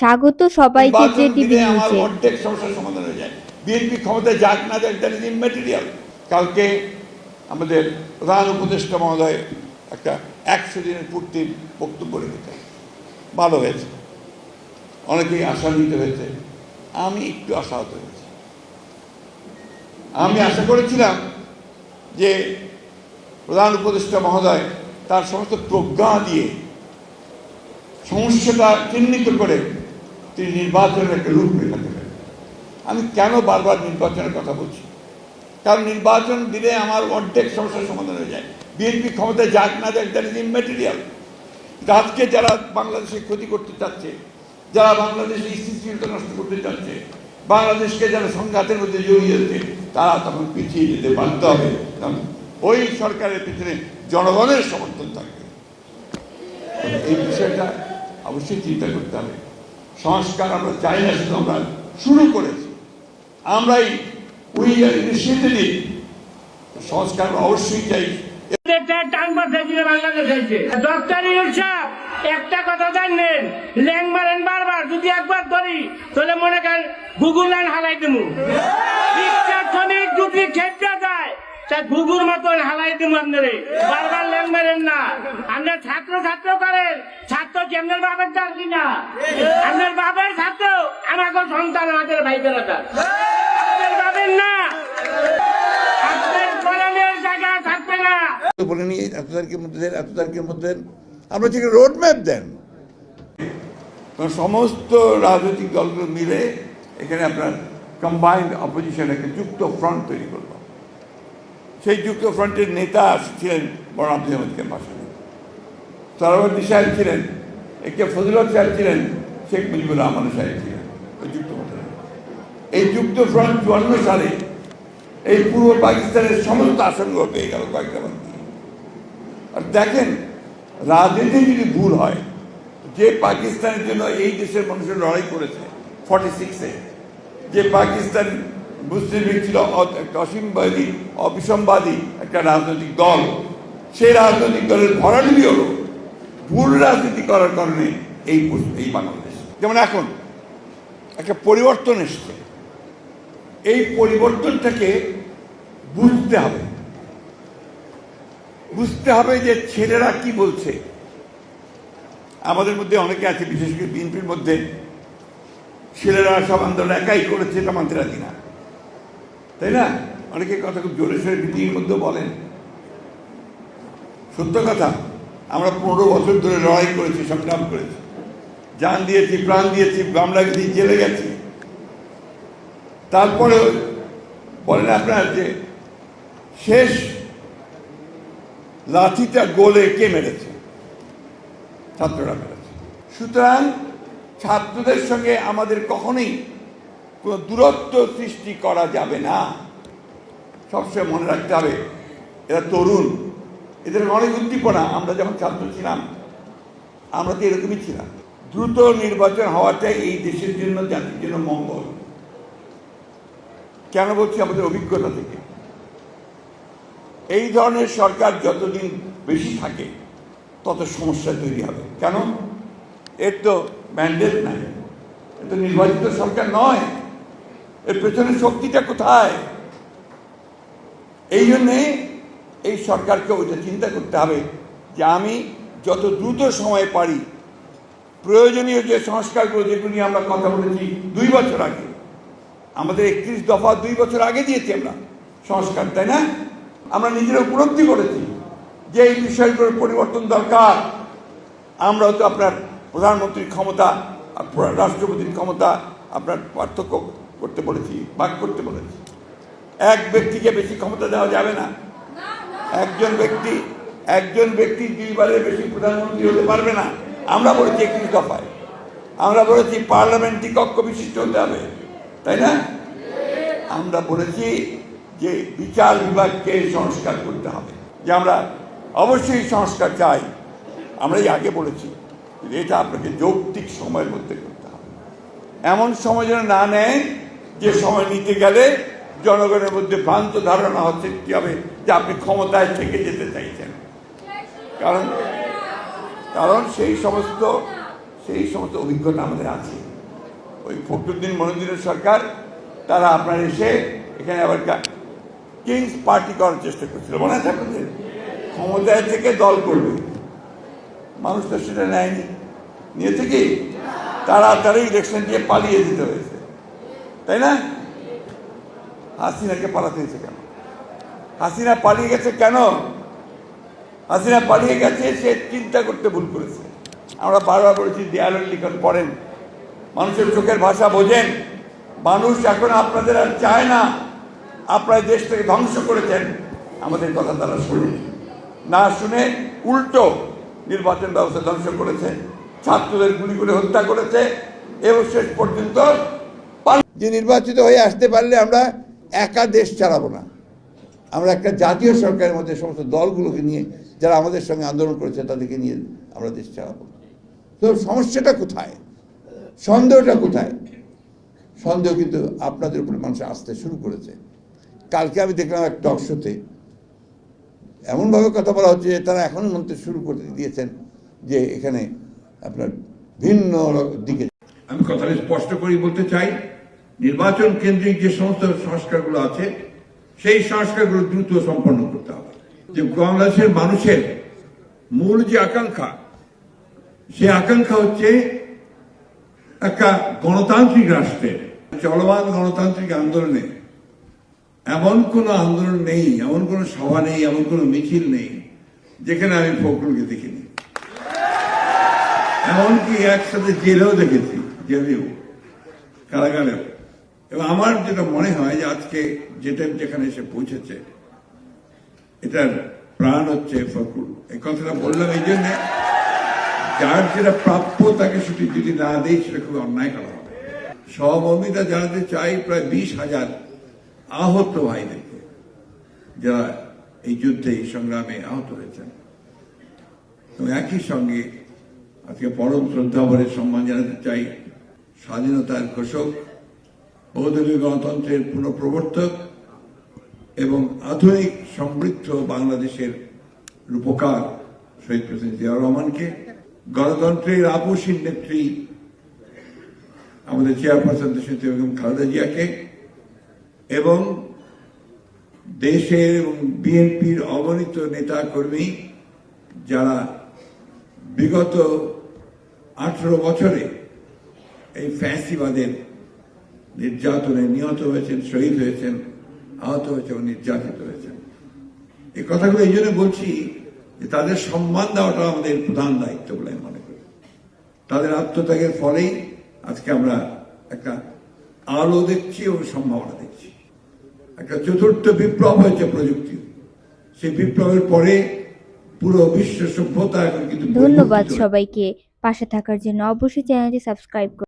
স্বাগত সবাইকে J TV আমার নিউজে। অর্ধেক সমস্যার সমাধান হয়ে যায়। বিএনপি ক্ষমতায় যাক না যাক দ্যাট ইজ ইমেটেরিয়াল কালকে আমাদের প্রধান উপদেষ্টা মহোদয় একটা একশো দিনের পূর্তির বক্তব্য রেখেছেন। ভালো হয়েছে। অনেকেই আশান্বিত হয়েছে। আমি একটু আশাহত হয়েছি। আমি আশা করেছিলাম যে প্রধান উপদেষ্টা মহোদয় তার সমস্ত প্রজ্ঞা দিয়ে সমস্যাটা চিহ্নিত করে তিনি নির্বাচনের একটা রূপ রূপরেখা দেবেন আমি কেন বারবার নির্বাচনের কথা বলছি? কারণ নির্বাচন দিলে আমার অর্ধেক সমস্যার সমাধান হয়ে যায়। বিএনপি ক্ষমতায় যাক না যাক দ্যাট ইজ ইমেটেরিয়াল আজকে যারা বাংলাদেশে ক্ষতি করতে চাচ্ছে, যারা বাংলাদেশে স্থিতিশীলতা নষ্ট করতে চাচ্ছে, বাংলাদেশকে যারা সংঘাতের মধ্যে জড়িয়ে যাচ্ছে তারা তখন পিছিয়ে যেতে বাধ্য হবে। কারণ ওই সরকারের পিছনে জনগণের সমর্থন থাকবে। এই বিষয়টা অবশ্যই চিন্তা করতে হবে। সংস্কার আমরা চাই না শুধু আমরা শুরু করেছি। আমরাই উই আর ইনিশিয়েটিভ সংস্কার আমরা অবশ্যই চাই। একটা কথা জানেন মারেন বারবার, যদি একবার ধরি, তাহলে মনে করেন গুগল লাইন হালাই দেবো। শ্রমিক যদি খেপটা যায় তা মতন হালাই দেবো আপনারে। বারবার মারেন না। আপনার ছাত্র ছাত্র করেন ছাত্র কি আপনার বাবার চাকরি না? আপনার বাবার ছাত্র আমাকে সন্তান আমাদের ভাই বেড়াতার আপনার বাবার না। আপনার কলমের জায়গা থাকবে না। বলে নিয়ে এত তারিখের মধ্যে দেন এত তারিখের মধ্যে দেন। আমরা ঠিক রোড ম্যাপ দেন। সমস্ত রাজনৈতিক দলগুলো মিলে এখানে আপনার কম্বাইন্ড অপোজিশন একটা যুক্ত ফ্রন্ট তৈরি করল। সেই যুক্ত ফ্রন্টের নেতা ছিলেন বড় আব্দুল আহমদকে বাসানি সরবর্তী সাহেব ছিলেন একে ফজলত সাহেব ছিলেন শেখ মুজিবুর রহমান সাহেব ছিলেন ওই যুক্ত এই যুক্ত ফ্রন্ট চুয়ান্ন সালে এই পূর্ব পাকিস্তানের সমস্ত আসনগুলো পেয়ে গেল কয়েকটা আর দেখেন, রাজনীতি যদি ভুল হয়, যে পাকিস্তানের জন্য এই দেশের মানুষের লড়াই করেছে ফর্টি সিক্সে যে পাকিস্তান মুসলিম লীগ ছিল অসীমবাদী, অবিসম্বাদী একটা রাজনৈতিক দল, সেই রাজনৈতিক দলের ভরাডুবি হলো ভুল রাজনীতি করার কারণে এই এই বাংলাদেশ। যেমন এখন, একটা পরিবর্তন এসছে। এই পরিবর্তনটাকে বুঝতে হবে। বুঝতে হবে যে ছেলেরা কি বলছে। আমাদের মধ্যে অনেকে আছে, বিশেষ করে বিএনপির মধ্যে। ছেলেরা সব আন্দোলন একাই করেছে, এটা মানতে রাজি না। তাই না? অনেকে কথা খুব জোরে সোরে মিটিংয়ের মধ্যে বলেন। সত্য কথা। আমরা পনেরো বছর ধরে লড়াই করেছি, সংগ্রাম করেছি। জান দিয়েছি, প্রাণ দিয়েছি গামলা গেছি জেলে গেছি। তারপরে বলেন আপনার যে শেষ লাঠিটা গোলে কে মেরেছে? ছাত্ররা মেরেছে। সুতরাং ছাত্রদের সঙ্গে আমাদের কখনোই কোনো দূরত্ব সৃষ্টি করা যাবে না। সবসময় মনে রাখতে হবে, এরা তরুণ। এদের অনেক উদ্দীপনা, আমরা যখন ছাত্র ছিলাম, আমরা তো এরকমই ছিলাম। দ্রুত নির্বাচন হওয়াটাই এই দেশের জন্য, জাতির জন্য মঙ্গল। কেন বলছি আমাদের অভিজ্ঞতা থেকে? এই ধরনের সরকার যতদিন বেশি থাকে, তত সমস্যা তৈরি হবে। কেন? এর তো ম্যান্ডেট নাই। এর তো নির্বাচিত সরকার নয়। এর পেছনে শক্তিটা কোথায়? এই জন্যে এই সরকারকে ওইটা চিন্তা করতে হবে যে আমি যত দ্রুত সময় পারি, প্রয়োজনীয় যে সংস্কারগুলো যেগুলো আমরা কথা বলেছি দুই বছর আগে, আমাদের একত্রিশ দফা দুই বছর আগে দিয়েছি আমরা সংস্কার, তাই না? আমরা নিজেরা উপলব্ধি করেছি যে এই বিষয়গুলোর পরিবর্তন দরকার। আমরা তো আপনার প্রধানমন্ত্রীর ক্ষমতা রাষ্ট্রপতির ক্ষমতা আপনার পার্থক্য করতে বলেছি, ভাগ করতে বলেছি। এক ব্যক্তিকে বেশি ক্ষমতা দেওয়া যাবে না। একজন ব্যক্তি একজন ব্যক্তি দুইবারের বেশি প্রধানমন্ত্রী হতে পারবে না। আমরা বলেছি একত্রিশ দফায়। আমরা বলেছি পার্লামেন্টই কক্ষ বিশিষ্ট হতে হবে। তাই না? আমরা বলেছি যে বিচার বিভাগকে সংস্কার করতে হবে। যে আমরা অবশ্যই সংস্কার চাই। আমরা এই আগে বলেছি এটা আপনাকে যৌক্তিক সময়ের মধ্যে করতে হবে। এমন সময় যেন না নেয়, যে সময় নিতে গেলে জনগণের মধ্যে ভ্রান্ত ধারণা হচ্ছে কি হবে, যে আপনি ক্ষমতায় থেকে যেতে চাইছেন। কারণ কারণ সেই সমস্ত সেই সমস্ত অভিজ্ঞতা আমাদের আছে। ওই ফখরুদ্দিন মনুদ্দিনের সরকার, তারা আপনার এসে এখানে আবার কিংস পার্টি করার চেষ্টা করছিল। মনে আছে আপনাদের? ক্ষমতায় থেকে দল করবে। মানুষ তো সেটা নেয়নি। নিয়েছে কি? তাড়াতাড়ি ইলেকশন দিয়ে পালিয়ে দিতে হয়েছে। তাই না? হাসিনাকে পালাতে হয়েছে কেন? হাসিনা পালিয়ে গেছে কেন? হাসিনা পালিয়ে গেছে, সে চিন্তা করতে ভুল করেছে। আমরা বারবার বলেছি দেয়ালের লিখন পড়েন। মানুষের চোখের ভাষা বোঝেন। মানুষ এখন আপনাদের আর চায় না। আপনার দেশটাকে ধ্বংস করেছেন। আমাদের কথা তারা শুনে। না শুনে উল্টো নির্বাচন ব্যবস্থা ধ্বংস করেছে। ছাত্রদের গুলি করে হত্যা করেছে। এবং শেষ পর্যন্ত যে নির্বাচিত হয়ে আসতে পারলে আমরা একা দেশ চালাবো না। আমরা একটা জাতীয় সরকারের মধ্যে সমস্ত দলগুলোকে নিয়ে যারা আমাদের সঙ্গে আন্দোলন করেছে তাদেরকে নিয়ে আমরা দেশ চালাবো। তো সমস্যাটা কোথায়? সন্দেহটা কোথায়? সন্দেহ কিন্তু আপনাদের উপরে মানুষ আসতে শুরু করেছে। কালকে আমি দেখলাম এক টক শোতে এমনভাবে কথা বলা হচ্ছে যে তারা এখন মনতে শুরু করে দিয়েছেন যে এখানে আপনার ভিন্ন দিকে আমি কথাটা স্পষ্ট করে বলতে চাই। নির্বাচন কেন্দ্রিক যে সমস্ত সংস্কারগুলো আছে, সেই সংস্কারগুলো দ্রুত সম্পন্ন করতে হবে। যে বাংলাদেশের মানুষের মূল যে আকাঙ্ক্ষা সে আকাঙ্ক্ষা হচ্ছে একটা গণতান্ত্রিক রাষ্ট্রের চলমান গণতান্ত্রিক আন্দোলনে এমন কোনো আন্দোলন নেই, এমন কোনো সভা নেই, এমন কোনো মিছিল নেই, যেখানে আমি ফখরুলকে দেখিনি। এমনকি একসাথে জেলেও দেখেছি, জেলেও, কারাগারেও। এবং আমার যেটা মনে হয় যে আজকে যেটা যেখানে এসে পৌঁছেছে, এটার প্রাণ হচ্ছে ফখরুল। এই কথাটা বললাম এই জন্যে, যার যেটা প্রাপ্য তাকে ছুটি যদি না দেয় সেটা খুব অন্যায় করা হবে। সহমর্মিতা জানাতে চাই প্রায় বিশ হাজার আহত ভাইদেরকে, যারা এই যুদ্ধে, এই সংগ্রামে আহত হয়েছেন। এবং একই সঙ্গে আজকে পরম শ্রদ্ধাভরে সম্মান জানাতে চাই স্বাধীনতার ঘোষক বহুদলীয় গণতন্ত্রের পুনঃপ্রবর্তক এবং আধুনিক সমৃদ্ধ বাংলাদেশের রূপকার শহীদ প্রেসিডেন্ট জিয়া রহমানকে, গণতন্ত্রের আপসীর নেত্রী আমাদের চেয়ারপারসন দেশনেত্রী বেগম খালেদা জিয়াকে এবং দেশের এবং বিএনপির অগণিত নেতা কর্মী যারা বিগত আঠারো বছরে এই ফ্যাসিবাদের নির্যাতনে নিহত হয়েছেন শহীদ হয়েছেন আহত হয়েছেন এবং নির্যাতিত হয়েছেন। এই কথাগুলো এই জন্য বলছি যে তাদের সম্মান দেওয়াটা আমাদের প্রধান দায়িত্ব বলে আমি মনে করি। তাদের আত্মত্যাগের ফলেই আজকে আমরা একটা আলো দেখছি এবং সম্ভাবনা দেখছি। একটা চতুর্থ বিপ্লব হয়েছে প্রযুক্তি। সেই বিপ্লবের পরে পুরো বিশ্ব সভ্যতা এখন কিন্তু ধন্যবাদ সবাইকে। পাশে থাকার জন্য অবশ্যই চ্যানেলটি সাবস্ক্রাইব